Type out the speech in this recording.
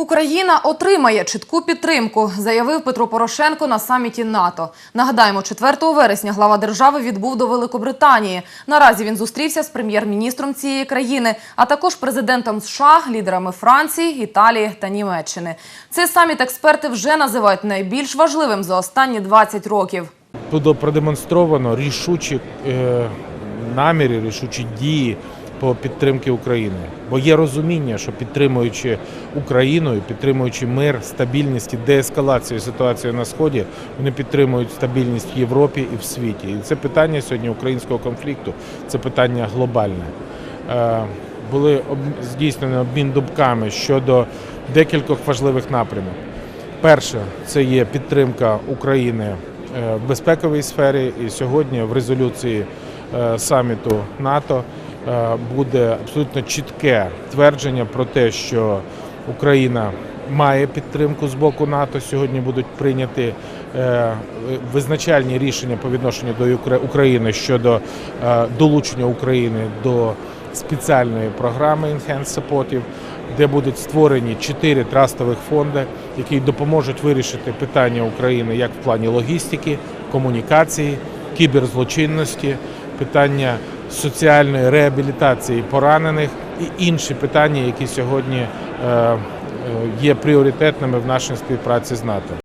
Україна отримає чітку підтримку, заявив Петро Порошенко на саміті НАТО. Нагадаємо, 4 вересня глава держави відбув до Великобританії. Наразі він зустрівся з прем'єр-міністром цієї країни, а також президентом США, лідерами Франції, Італії та Німеччини. Цей саміт експерти вже називають найбільш важливим за останні 20 років. Буде продемонстровано рішучі е, наміри, рішучі дії по підтримки України. Бо є розуміння, що підтримуючи Україну, підтримуючи мир, стабільність і деескалацію ситуації на сході, вони підтримують стабільність в Європі і в світі. І це питання сьогодні українського конфлікту, це питання глобальне. Е, Були здійснені обмін думками щодо декількох важливих напрямів. Перше, це є підтримка України е, в безпековій сфері. І сьогодні в резолюції е, саміту НАТО буде абсолютно чітке твердження про те, що Україна має підтримку з боку НАТО. Сьогодні будуть прийняті е, визначальні рішення по відношенню до України щодо е, долучення України до спеціальної програми Enhanced Supportive, де будуть створені чотири трастових фонди, які допоможуть вирішити питання України як в плані логістики, комунікації, кіберзлочинності, питання соціальної реабілітації поранених і інші питання, які сьогодні е, е, є пріоритетними в нашій співпраці з НАТО.